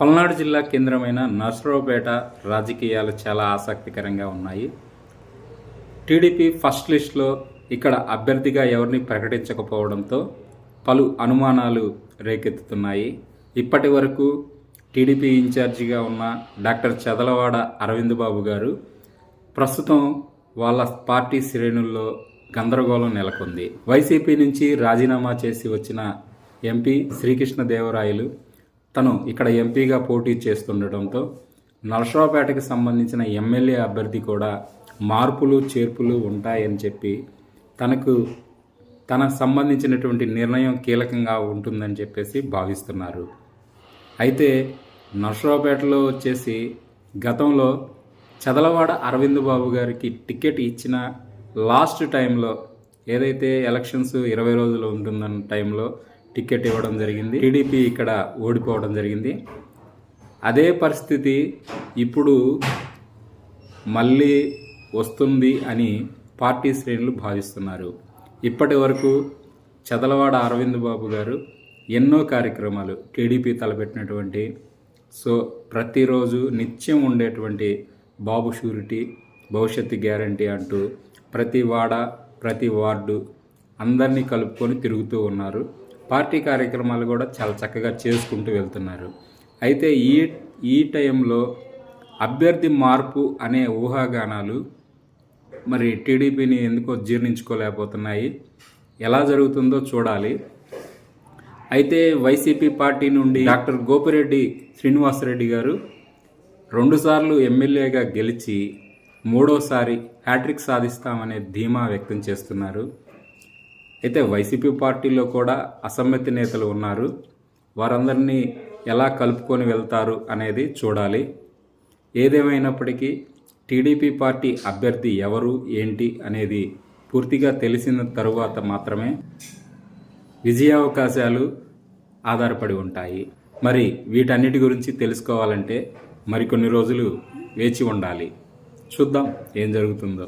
పల్నాడు జిల్లా కేంద్రమైన నర్సరావుపేట రాజకీయాలు చాలా ఆసక్తికరంగా ఉన్నాయి. టీడీపీ ఫస్ట్ లిస్ట్లో ఇక్కడ అభ్యర్థిగా ఎవరిని ప్రకటించకపోవడంతో పలు అనుమానాలు రేకెత్తుతున్నాయి. ఇప్పటి వరకు టీడీపీ ఇన్ఛార్జిగా ఉన్న డాక్టర్ చదలవాడ అరవింద్ బాబు గారు ప్రస్తుతం వాళ్ళ పార్టీ శ్రేణుల్లో గందరగోళం నెలకొంది. వైసీపీ నుంచి రాజీనామా చేసి వచ్చిన ఎంపీ శ్రీకృష్ణదేవరాయలు తను ఇక్కడ ఎంపీగా పోటీ చేస్తుండటంతో నరసరావుపేటకి సంబంధించిన ఎమ్మెల్యే అభ్యర్థి కూడా మార్పులు చేర్పులు ఉంటాయని చెప్పి తనకు తనకు సంబంధించినటువంటి నిర్ణయం కీలకంగా ఉంటుందని చెప్పేసి భావిస్తున్నారు. అయితే నర్సరావుపేటలో వచ్చేసి గతంలో చదలవాడ అరవింద్ బాబు గారికి టికెట్ ఇచ్చిన లాస్ట్ టైంలో ఏదైతే ఎలక్షన్స్ ఇరవై రోజులు ఉంటుందన్న టైంలో టికెట్ ఇవ్వడం జరిగింది. టీడీపీ ఇక్కడ ఓడిపోవడం జరిగింది. అదే పరిస్థితి ఇప్పుడు మళ్ళీ వస్తుంది అని పార్టీ శ్రేణులు భావిస్తున్నారు. ఇప్పటి వరకు చదలవాడ అరవింద్ బాబు గారు ఎన్నో కార్యక్రమాలు టీడీపీ తలపెట్టినటువంటి సో ప్రతిరోజు నిత్యం ఉండేటువంటి బాబు షూరిటీ భవిష్యత్తు గ్యారంటీ అంటూ ప్రతి వాడ ప్రతి వార్డు అందరినీ కలుపుకొని తిరుగుతూ ఉన్నారు. పార్టీ కార్యక్రమాలు కూడా చాలా చక్కగా చేసుకుంటూ వెళ్తున్నారు. అయితే ఈ ఈ టైంలో అభ్యర్థి మార్పు అనే ఊహాగానాలు మరి టీడీపీని ఎందుకో జీర్ణించుకోలేకపోతున్నాయి. ఎలా జరుగుతుందో చూడాలి. అయితే వైసీపీ పార్టీ నుండి డాక్టర్ గోపిరెడ్డి శ్రీనివాసరెడ్డి గారు రెండుసార్లు ఎమ్మెల్యేగా గెలిచి మూడోసారి హ్యాట్రిక్ సాధిస్తామనే ధీమా వ్యక్తం చేస్తున్నారు. అయితే వైసీపీ పార్టీలో కూడా అసమ్మతి నేతలు ఉన్నారు. వారందరినీ ఎలా కలుపుకొని వెళ్తారు అనేది చూడాలి. ఏదేమైనప్పటికీ టీడీపీ పార్టీ అభ్యర్థి ఎవరు ఏంటి అనేది పూర్తిగా తెలిసిన తరువాత మాత్రమే విజయావకాశాలు ఆధారపడి ఉంటాయి. మరి వీటన్నిటి గురించి తెలుసుకోవాలంటే మరికొన్ని రోజులు వేచి ఉండాలి. చూద్దాం ఏం జరుగుతుందో.